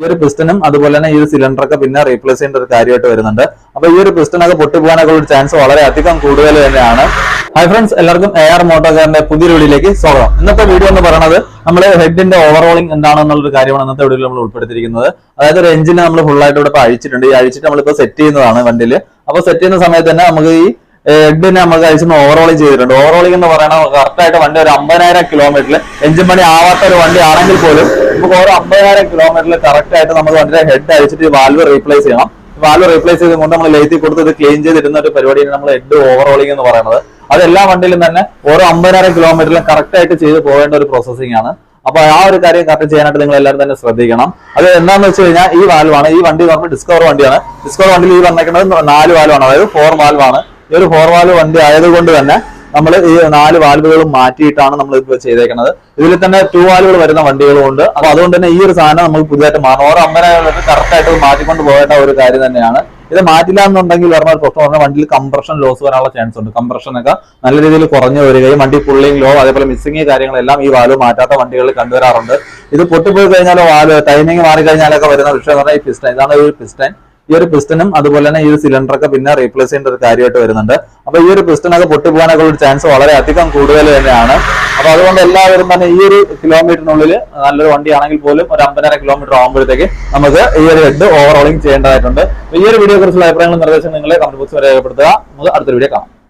ഈ ഒരു പിസ്റ്റനും അതുപോലെ തന്നെ ഈ ഒരു സിലിണ്ടറൊക്കെ പിന്നെ റീപ്ലേസ് ചെയ്യേണ്ട ഒരു കാര്യമായിട്ട് വരുന്നുണ്ട്. അപ്പൊ ഈ ഒരു പിസ്റ്റനൊക്കെ പൊട്ടിപ്പോകാനൊക്കെ ഒരു ചാൻസ് വളരെ അധികം കൂടുതൽ തന്നെയാണ്. ഹൈ ഫ്രണ്ട്സ് എല്ലാവർക്കും എ ആർ മോട്ടോക്കാരന്റെ പുതിയൊരു വീഡിയോയിലേക്ക് സ്വാഗതം. ഇന്നത്തെ വീഡിയോ എന്ന് പറയുന്നത് നമ്മൾ ഹെഡിന്റെ ഓവറോളിംഗ് എന്താണെന്നുള്ളൊരു കാര്യമാണ് ഇന്നത്തെ വീഡിയോയിൽ നമ്മൾ ഉൾപ്പെടുത്തിയിരിക്കുന്നത്. അതായത് ഒരു എഞ്ചിനെ നമ്മൾ ഫുൾ ആയിട്ട് ഇവിടെ അഴിച്ചിട്ടുണ്ട് ഈ അഴിച്ചിട്ട് നമ്മളിപ്പോ സെറ്റ് ചെയ്യുന്നതാണ് വണ്ടിയിൽ അപ്പൊ സെറ്റ് ചെയ്യുന്ന സമയത്ത് തന്നെ നമുക്ക് ഈ ഹെഡിനെ നമുക്ക് അഴിച്ചൊന്ന് ഓവറോളിംഗ് ചെയ്തിട്ടുണ്ട്. ഓവറോളിംഗ് എന്ന് പറയുന്നത് കറക്റ്റ് ആയിട്ട് വണ്ടി ഒരു അമ്പതിനായിരം കിലോമീറ്ററിൽ എഞ്ചിൻ പണി ആവാത്ത ഒരു വണ്ടി ആണെങ്കിൽ പോലും നമുക്ക് ഓരോ അമ്പതിനായിരം കിലോമീറ്ററിൽ കറക്റ്റ് ആയിട്ട് നമ്മൾ വണ്ടിയുടെ ഹെഡ് അഴിച്ചിട്ട് വാൽവ് റീപ്ലേസ് ചെയ്യണം. വാൽവ് റീപ്ലേസ് ചെയ്ത് കൊണ്ട് നമ്മൾ ലേത്തി കൊടുത്ത് ഇത് ക്ലീൻ ചെയ്തിരുന്ന ഒരു പരിപാടിയാണ് നമ്മൾ ഹെഡ് ഓവറോളിംഗ് എന്ന് പറയുന്നത്. അത് എല്ലാ വണ്ടിയിലും തന്നെ ഓരോ അമ്പതിനായിരം കിലോമീറ്ററിലും കറക്റ്റ് ആയിട്ട് ചെയ്ത് പോകേണ്ട ഒരു പ്രോസസ്സിംഗ് ആണ്. അപ്പൊ ആ ഒരു കാര്യം കറക്റ്റ് ചെയ്യാനായിട്ട് നിങ്ങൾ എല്ലാവരും തന്നെ ശ്രദ്ധിക്കണം. അത് എന്താന്ന് വെച്ച് കഴിഞ്ഞാൽ ഈ വാൽവാണ് ഈ വണ്ടി പറഞ്ഞാൽ ഡിസ്കവർ വണ്ടിയാണ്. ഡിസ്കവർ വണ്ടിയിൽ ഈ വന്നേക്കുന്നത് നാല് വാൽവാണ് അതായത് ഫോർ വാൽവാണ് ഈ ഒരു ഫോർ വാൽവ് വണ്ടി ആയതുകൊണ്ട് തന്നെ നമ്മൾ ഈ നാല് വാൽവുകളും മാറ്റിയിട്ടാണ് നമ്മൾ ഇപ്പോൾ ചെയ്തേക്കുന്നത്. ഇതിൽ തന്നെ ടൂ വാൽവുകൾ വരുന്ന വണ്ടികളും ഉണ്ട്. അപ്പൊ അതുകൊണ്ട് തന്നെ ഈ ഒരു സാധനം നമ്മൾ പുതിയതായിട്ട് മാറണം. ഓരോ അമ്മനെ കറക്റ്റ് ആയിട്ട് മാറ്റിക്കൊണ്ട് പോകേണ്ട ഒരു കാര്യം തന്നെയാണ്. ഇത് മാറ്റില്ല എന്നുണ്ടെങ്കിൽ പറഞ്ഞ ഒരു പ്രശ്നം പറഞ്ഞാൽ വണ്ടിയിൽ കംപ്രഷൻ ലോസ് വരാനുള്ള ചാൻസ് ഉണ്ട്. കംപ്രഷൻ ഒക്കെ നല്ല രീതിയിൽ കുറഞ്ഞു വരികയും വണ്ടി പുള്ളിങ് ലോ അതേപോലെ മിസ്സിങ് കാര്യങ്ങളെല്ലാം ഈ വാൽവ് മാറ്റാത്ത വണ്ടികളിൽ കണ്ടുവരാറുണ്ട്. ഇത് പൊട്ടിപ്പോയി കഴിഞ്ഞാലോ വാൽവ് ടൈമിംഗ് മാറി കഴിഞ്ഞാലൊക്കെ വരുന്ന വിഷയം എന്ന് പറഞ്ഞാൽ ഈ പിസ്റ്റൻ ഇതാണ് ഒരു പിസ്റ്റൻ ഈ ഒരു പിസ്റ്റനും അതുപോലെ തന്നെ ഈ ഒരു സിലിണ്ടറൊക്കെ പിന്നെ റീപ്ലേസ് ചെയ്യേണ്ട ഒരു കാര്യമായിട്ട് വരുന്നുണ്ട്. അപ്പൊ ഈ ഒരു പിസ്റ്റനൊക്കെ പൊട്ടിപ്പോകാനൊക്കെ ഒരു ചാൻസ് വളരെ അധികം കൂടുതൽ തന്നെയാണ്. അപ്പൊ അതുകൊണ്ട് എല്ലാവരും തന്നെ ഈ ഒരു കിലോമീറ്ററിനുള്ളിൽ നല്ലൊരു വണ്ടിയാണെങ്കിൽ പോലും ഒരു അമ്പതിനായിരം കിലോമീറ്റർ ആകുമ്പോഴത്തേക്ക് നമുക്ക് ഈ ഒരു ഹെഡ് ഓവറോളിംഗ് ചെയ്യേണ്ടതായിട്ടുണ്ട്. ഈ ഒരു വീഡിയോ കുറിച്ചുള്ള അഭിപ്രായങ്ങളും നിർദ്ദേശം നിങ്ങളെ കമന്റ് ബോക്സിൽ രേഖപ്പെടുത്തുക. നമുക്ക് അടുത്തൊരു വീഡിയോ കാണാം.